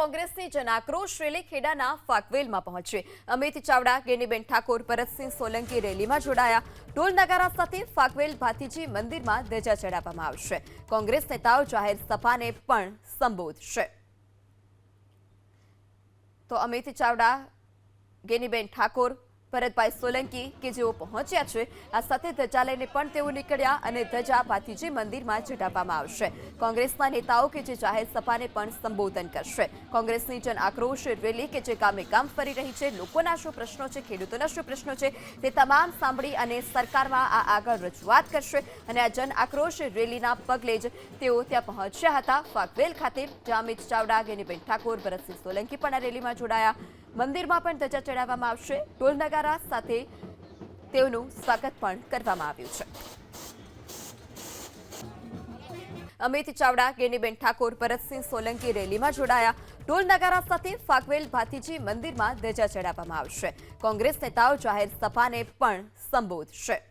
કોંગ્રેસની જનાક્રોશ રેલી ખેડાના ફાકવેલમાં પહોંચી. અમિત ચાવડા, ગેનીબેન ઠાકોર, ભરતસિંહ સોલંકી રેલીમાં જોડાયા. ઢોલ નગારા સાથે ફાકવેલ ભાતીજી મંદિરમાં ધજા ચડાવવામાં આવશે. કોંગ્રેસ નેતાઓ જાહેર સભાને પણ સંબોધશે. તો અમિત ચાવડા, ગેનીબેન ઠાકોર ભરતભાઈ સોલંકી કે જેઓ પહોંચ્યા છે, આ સાથે ધજા લઈને પણ તેઓ નીકળ્યા અને ધજા ભાતીજી મંદિરમાં ચઢાવવામાં આવશે. કોંગ્રેસના નેતાઓ કે જે જાહેર સભાને પણ સંબોધન કરશે. કોંગ્રેસની જન આક્રોશ રેલી કે જે ગામે ગામ ફરી રહી છે, લોકોના શું પ્રશ્નો છે, ખેડૂતોના શું પ્રશ્નો છે, તે તમામ સાંભળી અને સરકારમાં આ આગળ રજૂઆત કરશે અને આ જન આક્રોશ રેલીના પગલે જ તેઓ ત્યાં પહોંચ્યા હતા. ફાગવેલ ખાતે જ્યાં અમિત ચાવડા, ગેનીબેન ઠાકોર, ભરતસિંહ સોલંકી પણ આ રેલીમાં જોડાયા. મંદિરમાં પણ ધજા ચડાવવામાં આવશે. ઢોલ નગારા સાથે તેઓનું સ્વાગત પણ કરવામાં આવ્યું છે. અમિત ચાવડા ગેનીબેન ઠાકોર, ભરતસિંહ સોલંકી રેલીમાં જોડાયા. ઢોલ નગારા સાથે ફાગવેલ ભાતીજી મંદિરમાં ધજા ચડાવવામાં આવશે. કોંગ્રેસ નેતાઓ જાહેર સભાને પણ સંબોધશે.